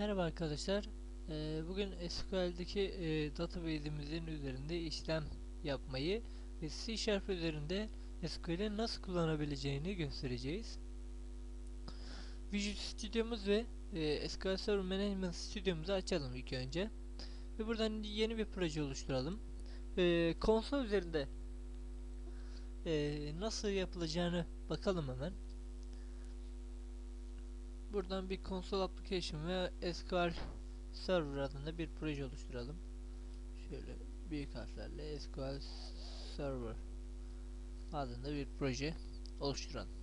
Merhaba arkadaşlar. Ee, bugün SQL'deki e, database'imizin üzerinde işlem yapmayı ve C Sharp üzerinde SQL'i nasıl kullanabileceğini göstereceğiz. Visual Studio'muz ve e, SQL Server Management Studio'muzu açalım ilk önce. Ve buradan yeni bir proje oluşturalım. E, konsol üzerinde e, nasıl yapılacağını bakalım hemen. Buradan bir console application ve SQL server adında bir proje oluşturalım. Şöyle büyük harflerle SQL server adında bir proje oluşturalım.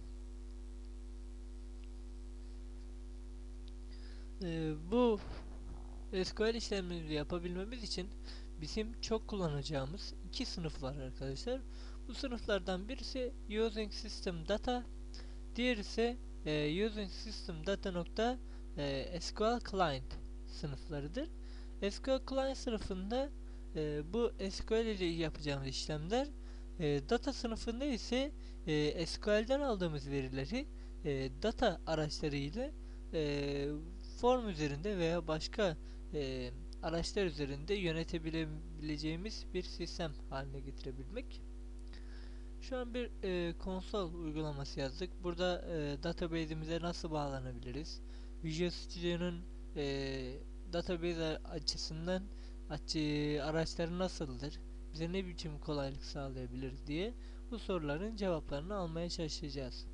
Ee, bu SQL işlemleri yapabilmemiz için bizim çok kullanacağımız iki sınıf var arkadaşlar. Bu sınıflardan birisi Using System Data, diğeri ise e, using system data nokta e, SQL client sınıflarıdır. SQL client sınıfında e, bu SQL ile yapacağımız işlemler e, data sınıfında ise e, SQL'den aldığımız verileri e, data araçları ile e, form üzerinde veya başka e, araçlar üzerinde yönetebileceğimiz bir sistem haline getirebilmek. Şu an bir e, konsol uygulaması yazdık. Burada e, database'imize nasıl bağlanabiliriz? Visual Studio'nun e, database açısından açı, araçları nasıldır? Bize ne biçim kolaylık sağlayabilir diye bu soruların cevaplarını almaya çalışacağız.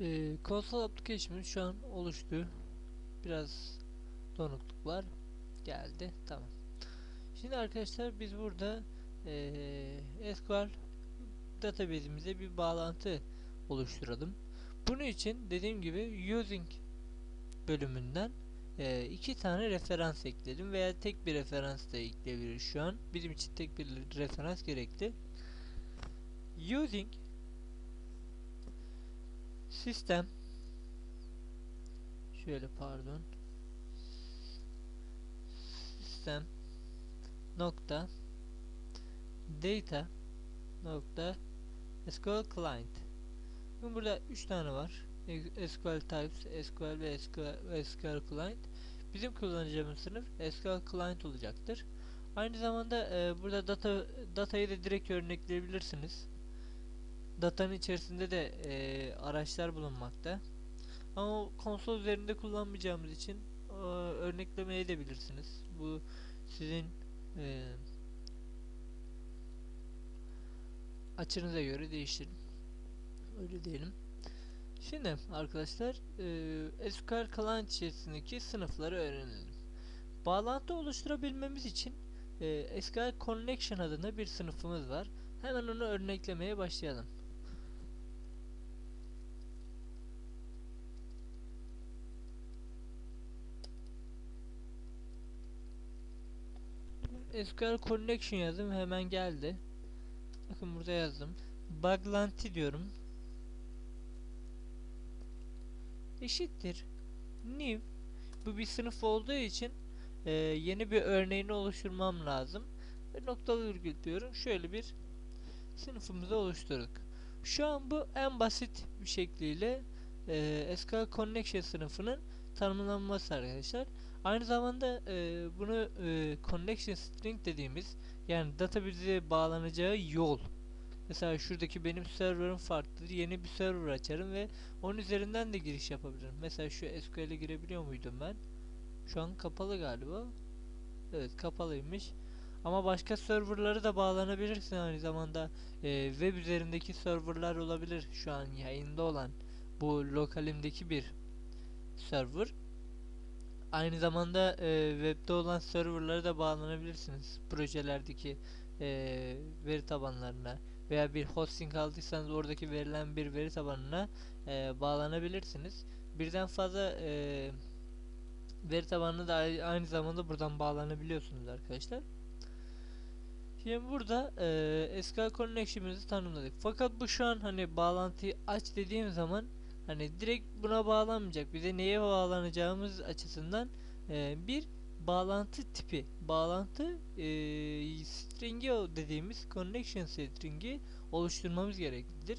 E, konsol application şu an oluştu. Biraz donukluk var. Geldi. Tamam. Şimdi arkadaşlar biz burada e, SQL database'imize bir bağlantı oluşturalım. Bunun için dediğim gibi using bölümünden e, iki tane referans ekledim veya tek bir referans da ekleyebiliriz şu an. Bizim için tek bir referans gerekli. Using sistem şöyle pardon sistem nokta data nokta SQL client. Şimdi burada 3 tane var. SQL types, SQL ve SQL, SQL client. Bizim kullanacağımız sınıf SQL client olacaktır. Aynı zamanda e, burada data datayı da direkt örnekleyebilirsiniz. Datanın içerisinde de e, araçlar bulunmakta. Ama konsol üzerinde kullanmayacağımız için e, örneklemeye edebilirsiniz. Bu sizin e, açınıza göre değiştirin. Öyle diyelim. Şimdi arkadaşlar e, SQL Client içerisindeki sınıfları öğrenelim. Bağlantı oluşturabilmemiz için e, SQL Connection adında bir sınıfımız var. Hemen onu örneklemeye başlayalım. SQL Connection yazdım hemen geldi. Bakın burada yazdım. Bağlantı diyorum. Eşittir. New. Bu bir sınıf olduğu için e, yeni bir örneğini oluşturmam lazım. Ve noktalı virgül diyorum. Şöyle bir sınıfımızı oluşturduk. Şu an bu en basit bir şekliyle e, SQL Connection sınıfının tanımlanması arkadaşlar. Aynı zamanda e, bunu e, connection string dediğimiz yani database'e bağlanacağı yol. Mesela şuradaki benim server'ım farklıdır. Yeni bir server açarım ve onun üzerinden de giriş yapabilirim. Mesela şu SQL'e girebiliyor muydum ben? Şu an kapalı galiba. Evet kapalıymış. Ama başka serverları da bağlanabilirsin aynı zamanda. E, web üzerindeki serverlar olabilir. Şu an yayında olan bu lokalimdeki bir server. Aynı zamanda e, webde olan serverlara da bağlanabilirsiniz. Projelerdeki e, veri tabanlarına veya bir hosting aldıysanız oradaki verilen bir veri tabanına e, bağlanabilirsiniz. Birden fazla e, veri tabanına da aynı zamanda buradan bağlanabiliyorsunuz arkadaşlar. Şimdi burada e, SQL Connection'ımızı tanımladık. Fakat bu şu an hani bağlantıyı aç dediğim zaman hani direkt buna bağlanmayacak. Bize neye bağlanacağımız açısından e, bir bağlantı tipi, bağlantı e, stringi dediğimiz connection stringi oluşturmamız gereklidir.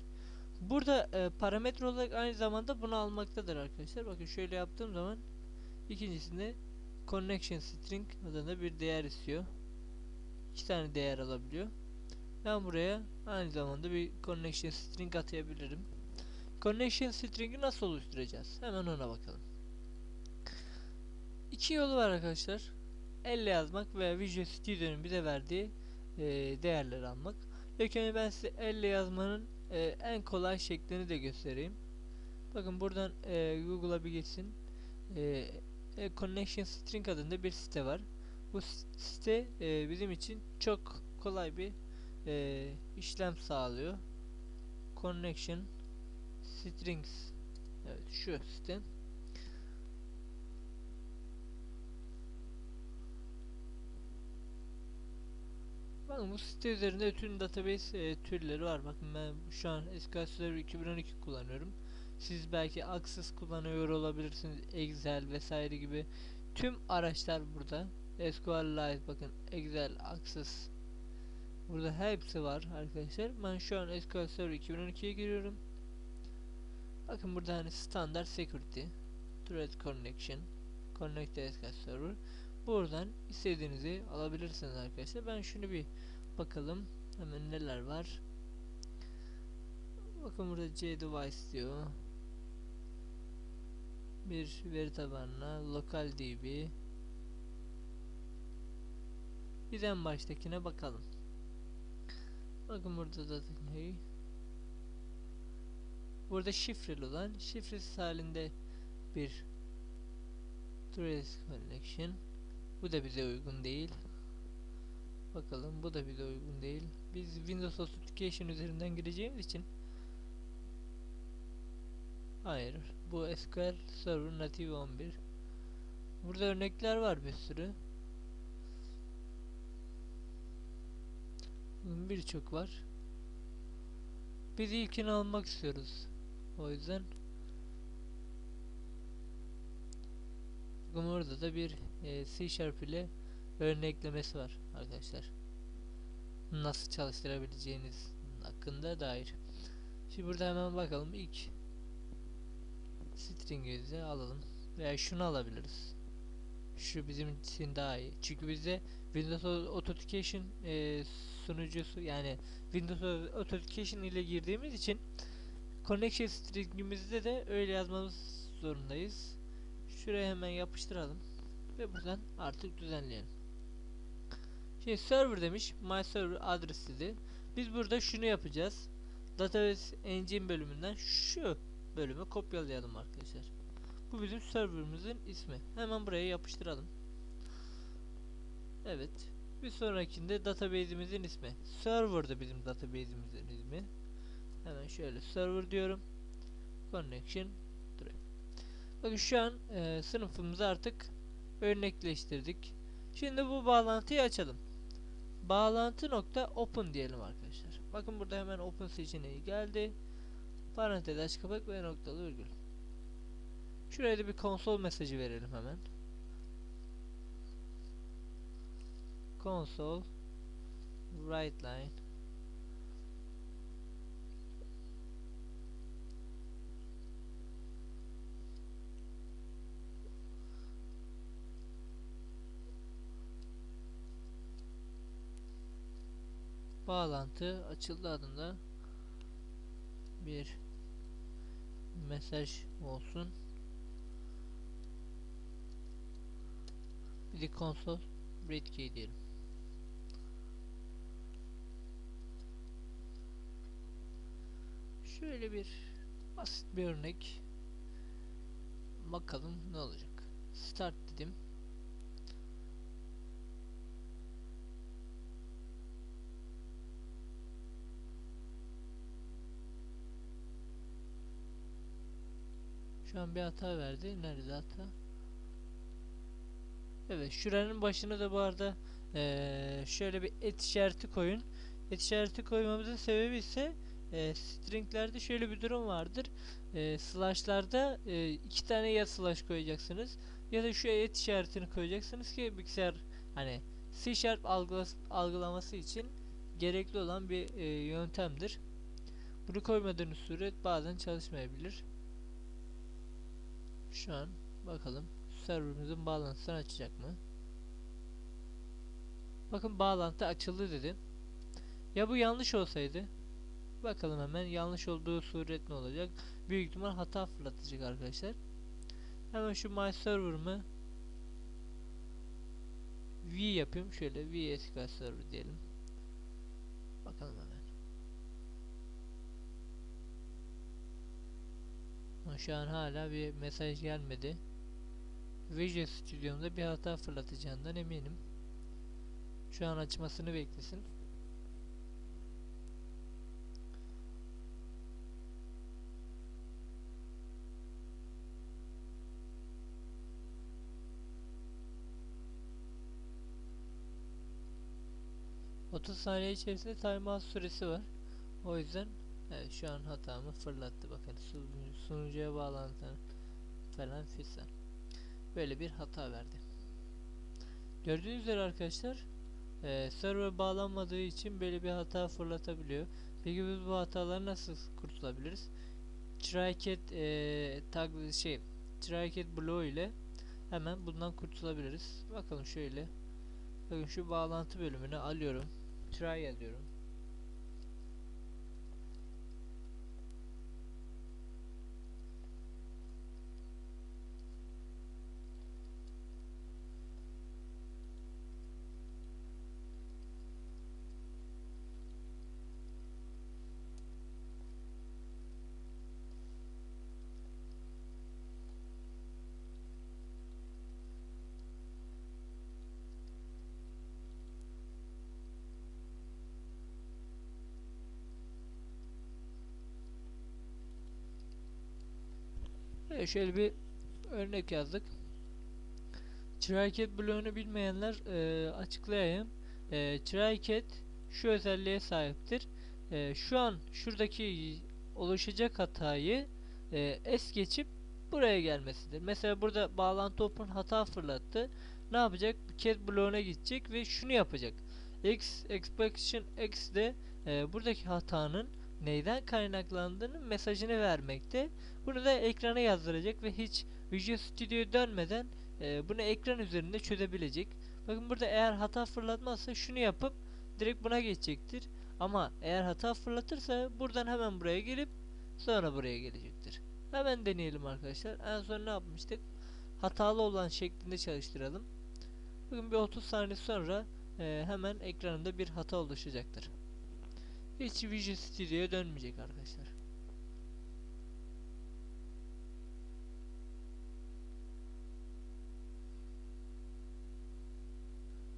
Burada e, parametre olarak aynı zamanda bunu almaktadır arkadaşlar. Bakın şöyle yaptığım zaman İkincisinde connection string adında bir değer istiyor. İki tane değer alabiliyor. Ben buraya aynı zamanda bir connection string atayabilirim. Connection string'i nasıl oluşturacağız? Hemen ona bakalım. İki yolu var arkadaşlar. Elle yazmak veya Visual Studio'nun bize verdiği e, değerleri almak. Önce ben size elle yazmanın e, en kolay şeklini de göstereyim. Bakın buradan e, Google'a bir geçsin. E, e, Connection String adında bir site var. Bu site e, bizim için çok kolay bir e, işlem sağlıyor. Connection Strings Evet şu site. Bakın bu site üzerinde bütün database e, türleri var. Bakın ben şu an SQL Server 2012 kullanıyorum. Siz belki Access kullanıyor olabilirsiniz. Excel vesaire gibi tüm araçlar burada. SQLite bakın Excel, Access Burada hepsi var arkadaşlar. Ben şu an SQL Server 2012'ye giriyorum. Bakın burada hani standart security, thread connection, connect SQL Server. Buradan istediğinizi alabilirsiniz arkadaşlar. Ben şunu bir bakalım. Hemen neler var. Bakın burada C device diyor. Bir veri tabanına lokal db. Biz en baştakine bakalım. Bakın burada da hey. Burada şifreli olan şifresiz halinde bir trace connection. Bu da bize uygun değil. Bakalım bu da bize uygun değil. Biz Windows Authentication üzerinden gireceğimiz için Hayır. Bu SQL Server Native 11. Burada örnekler var bir sürü. Birçok var. Biz ilkini almak istiyoruz. O yüzden Bakın orada da bir e, C Sharp ile örneklemesi var arkadaşlar. Nasıl çalıştırabileceğiniz hakkında dair. Şimdi burada hemen bakalım ilk string'imizi alalım veya şunu alabiliriz. Şu bizim için daha iyi. Çünkü bizde Windows Authentication e, sunucusu yani Windows Authentication ile girdiğimiz için connection string'imizde de öyle yazmamız zorundayız. Şuraya hemen yapıştıralım ve buradan artık düzenleyelim. Şimdi server demiş, my server adres. Biz burada şunu yapacağız. Database Engine bölümünden şu bölümü kopyalayalım arkadaşlar. Bu bizim serverımızın ismi. Hemen buraya yapıştıralım. Evet. Bir sonrakinde database'imizin ismi. Server da bizim database'imizin ismi. Hemen şöyle server diyorum. Connection Bakın şu an e, sınıfımızı artık örnekleştirdik. Şimdi bu bağlantıyı açalım. Bağlantı nokta open diyelim arkadaşlar. Bakın burada hemen open seçeneği geldi. Parantez aç kapak ve noktalı virgül. Şuraya da bir konsol mesajı verelim hemen. Console write line bağlantı açıldı adında bir mesaj olsun. Bir de konsol read key diyelim. Şöyle bir basit bir örnek bakalım ne olacak. Start Şu an bir hata verdi. Nerede hata? Evet şuranın başına da bu arada ee, şöyle bir et işareti koyun. Et işareti koymamızın sebebi ise e, stringlerde şöyle bir durum vardır. E, slashlarda e, iki tane ya slash koyacaksınız ya da şu et işaretini koyacaksınız ki bilgisayar hani C Sharp algılaması için gerekli olan bir e, yöntemdir. Bunu koymadığınız sürece bazen çalışmayabilir. Şu an bakalım serverımızın bağlantısını açacak mı? Bakın bağlantı açıldı dedi. Ya bu yanlış olsaydı? Bakalım hemen yanlış olduğu suret ne olacak? Büyük ihtimal hata fırlatacak arkadaşlar. Hemen şu my server'ımı V yapayım. Şöyle V SQL server diyelim. Bakalım hemen. Ama şu an hala bir mesaj gelmedi. Visual Studio'mda bir hata fırlatacağından eminim. Şu an açmasını beklesin. Otuz saniye içerisinde timeout süresi var. O yüzden evet, şu an hatamı fırlattı. Bakın sunucu, sunucuya bağlantı falan fistan. Böyle bir hata verdi. Gördüğünüz üzere arkadaşlar e, server bağlanmadığı için böyle bir hata fırlatabiliyor. Peki biz bu hataları nasıl kurtulabiliriz? Trycat e, tag şey Trycat Blow ile hemen bundan kurtulabiliriz. Bakalım şöyle. Bakın şu bağlantı bölümünü alıyorum. Try yazıyorum. Şöyle bir örnek yazdık. Tricat bloğunu bilmeyenler e, açıklayayım. E, Tricat şu özelliğe sahiptir. E, şu an şuradaki oluşacak hatayı e, es geçip buraya gelmesidir. Mesela burada bağlantı open hata fırlattı. Ne yapacak? Cat bloğuna gidecek ve şunu yapacak. X expression X de e, buradaki hatanın neyden kaynaklandığının mesajını vermekte. Bunu da ekrana yazdıracak ve hiç Visual Studio'ya dönmeden e, bunu ekran üzerinde çözebilecek. Bakın burada eğer hata fırlatmazsa şunu yapıp direkt buna geçecektir. Ama eğer hata fırlatırsa buradan hemen buraya gelip sonra buraya gelecektir. Hemen deneyelim arkadaşlar. En son ne yapmıştık? Hatalı olan şeklinde çalıştıralım. Bugün bir 30 saniye sonra e, hemen ekranında bir hata oluşacaktır. Hiç Visual Studio'ya dönmeyecek arkadaşlar.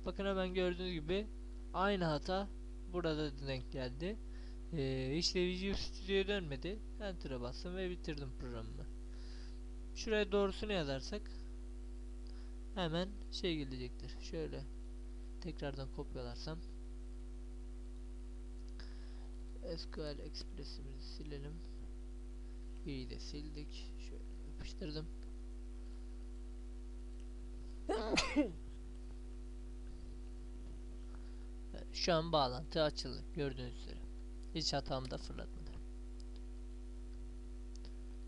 Bakın hemen gördüğünüz gibi aynı hata burada da denk geldi. Ee, işte Visual Studio'ya dönmedi. Enter'a bastım ve bitirdim programımı. Şuraya doğrusunu yazarsak hemen şey gelecektir. Şöyle tekrardan kopyalarsam SQL Express'imizi silelim. İyi de sildik. Şöyle yapıştırdım. Şu an bağlantı açıldı. Gördüğünüz üzere. Hiç hatam da fırlatmadı.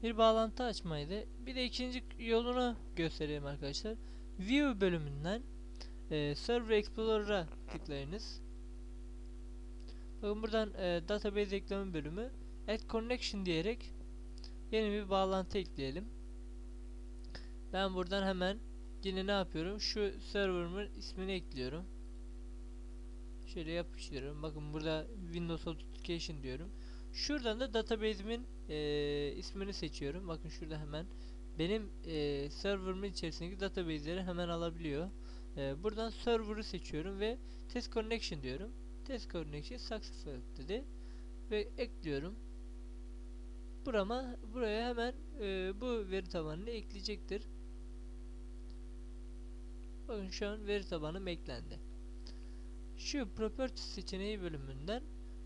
Bir bağlantı açmaydı. Bir de ikinci yolunu göstereyim arkadaşlar. View bölümünden e, Server Explorer'a tıklayınız. Bakın buradan e, database ekleme bölümü add connection diyerek yeni bir bağlantı ekleyelim. Ben buradan hemen yine ne yapıyorum? Şu server'ımın ismini ekliyorum. Şöyle yapıştırıyorum. Bakın burada Windows Authentication diyorum. Şuradan da database'imin e, ismini seçiyorum. Bakın şurada hemen benim e, server'ımın içerisindeki database'leri hemen alabiliyor. E, buradan server'ı seçiyorum ve test connection diyorum. Test connection successful dedi ve ekliyorum. Burama buraya hemen e, bu veri tabanını ekleyecektir. Bakın şu an veri tabanım eklendi. Şu property seçeneği bölümünden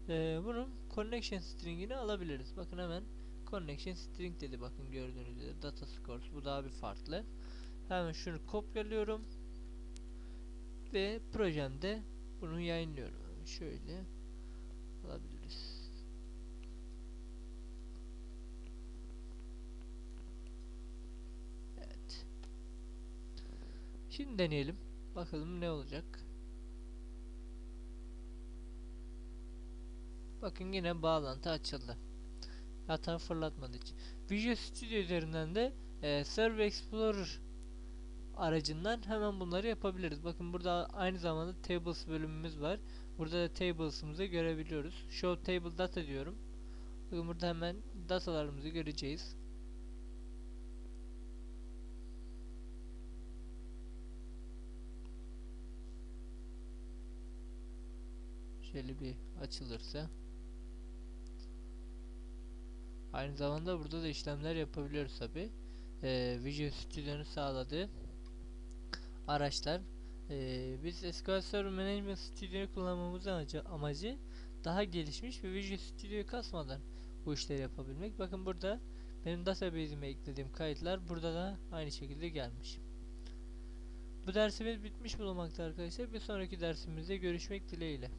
e, bunun connection string'ini alabiliriz. Bakın hemen connection string dedi. Bakın gördüğünüz üzere data scores bu daha bir farklı. Hemen şunu kopyalıyorum ve projemde bunu yayınlıyorum. Şöyle alabiliriz. Evet. Şimdi deneyelim. Bakalım ne olacak. Bakın yine bağlantı açıldı. Hata fırlatmadı hiç. Visual Studio üzerinden de e, Server Explorer aracından hemen bunları yapabiliriz. Bakın burada aynı zamanda Tables bölümümüz var. Burada da Tables'ımızı görebiliyoruz. Show Table Data diyorum. Bakın burada hemen datalarımızı göreceğiz. Şöyle bir açılırsa. Aynı zamanda burada da işlemler yapabiliyoruz tabi. Ee, Visual Studio'nun sağladığı araçlar. Ee, biz Server Management Studio'yu kullanmamızın amacı, amacı daha gelişmiş ve Visual Studio'yu kasmadan bu işleri yapabilmek. Bakın burada benim database'ime eklediğim kayıtlar burada da aynı şekilde gelmiş. Bu dersimiz bitmiş bulunmakta arkadaşlar. Bir sonraki dersimizde görüşmek dileğiyle.